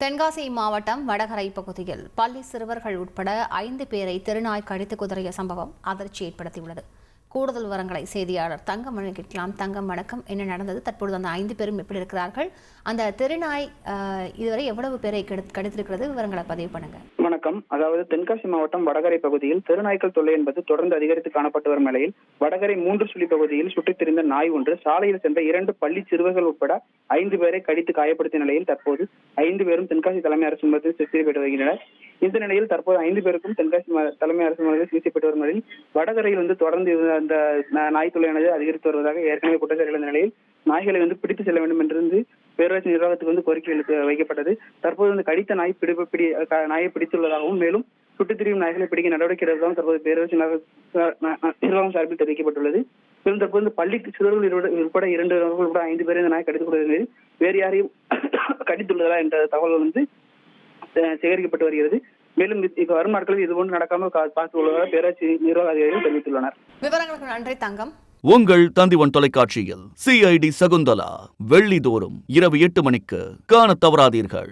தென்காசி மாவட்டம் வடகரை பகுதியில் பள்ளி சிறுவர்கள் உட்பட ஐந்து பேரை திருநாய் கடித்து குதறிய சம்பவம் அதிர்ச்சி ஏற்படுத்தியுள்ளது கூடுதல் விவரங்களை செய்தியாளர் தங்கம் கேட்கலாம் தங்கம் வணக்கம். என்ன நடந்தது? தற்பொழுது அந்த ஐந்து பேரும் எப்படி இருக்கிறார்கள்? அந்த திருநாய் இதுவரை எவ்வளவு பேரை கெடு- கடித்திருக்கிறது? விவரங்களை பதிவு பண்ணுங்க. வணக்கம். அதாவது தென்காசி மாவட்டம் வடகரை பகுதியில் தெருநாய்க்கள் தொல்லை என்பது தொடர்ந்து அதிகரித்து காணப்பட்டு வரும் நிலையில் வடகரை மூன்று சுழி பகுதியில் சுற்றித் திரிந்த நாய் ஒன்று சாலையில் சென்ற இரண்டு பள்ளி சிறுவர்கள் உட்பட ஐந்து பேரை கடித்து காயப்படுத்திய நிலையில் தற்போது ஐந்து பேரும் தென்காசி தலைமை அரசு மருத்துவத்தில் சிகிச்சை பெற்று வருகின்றனர். இந்த நிலையில் தற்போது ஐந்து பேருக்கும் தென்காசி தலைமை அரசு மருத்துவத்தில் சிகிச்சை பெற்று வரும் நிலையில் வடகரையில் வந்து தொடர்ந்து அந்த நாய்த்துளையானது அதிகரித்து வருவதாக ஏற்கனவே குற்றச்சாட்டு எழுந்த நிலையில் நாய்களை வந்து பிடித்து செல்ல வேண்டும் என்று பேரூராட்சி நிர்வாகத்துக்கு வந்து கோரிக்கை வைக்கப்பட்டது. தற்போது வந்து கடித்த நாய் பிடி பிடி நாயை பிடித்துள்ளதாகவும் மேலும் சுட்டுத் திரியும் நாய்களை பிடிக்க நடவடிக்கை எடுப்பதாகவும் தற்போது பேரூராட்சி நிர்வாகம் சார்பில் தெரிவிக்கப்பட்டுள்ளது. மேலும் தற்போது இந்த பள்ளி சிறுவர்கள் உட்பட இரண்டு உட்பட ஐந்து பேர் இந்த நாய் கடித்துக் கொண்டிருந்தது. வேறு யாரையும் கடித்துள்ளதா என்ற தகவல் வந்து சேகரிக்கப்பட்டு வருகிறது. மேலும் இப்ப வரும் நாட்களில் இது போன்று நடக்காமல் பார்த்து உள்ளதாக பேராட்சி நிர்வாக அதிகாரிகள் தெரிவித்துள்ளனர். விவரங்களுக்கு நன்றி தங்கம். உங்கள் தந்திவன் தொலைக்காட்சியில் சிஐடி சகுந்தலா வெள்ளிதோறும் இரவு எட்டு மணிக்கு காணத் தவறாதீர்கள்.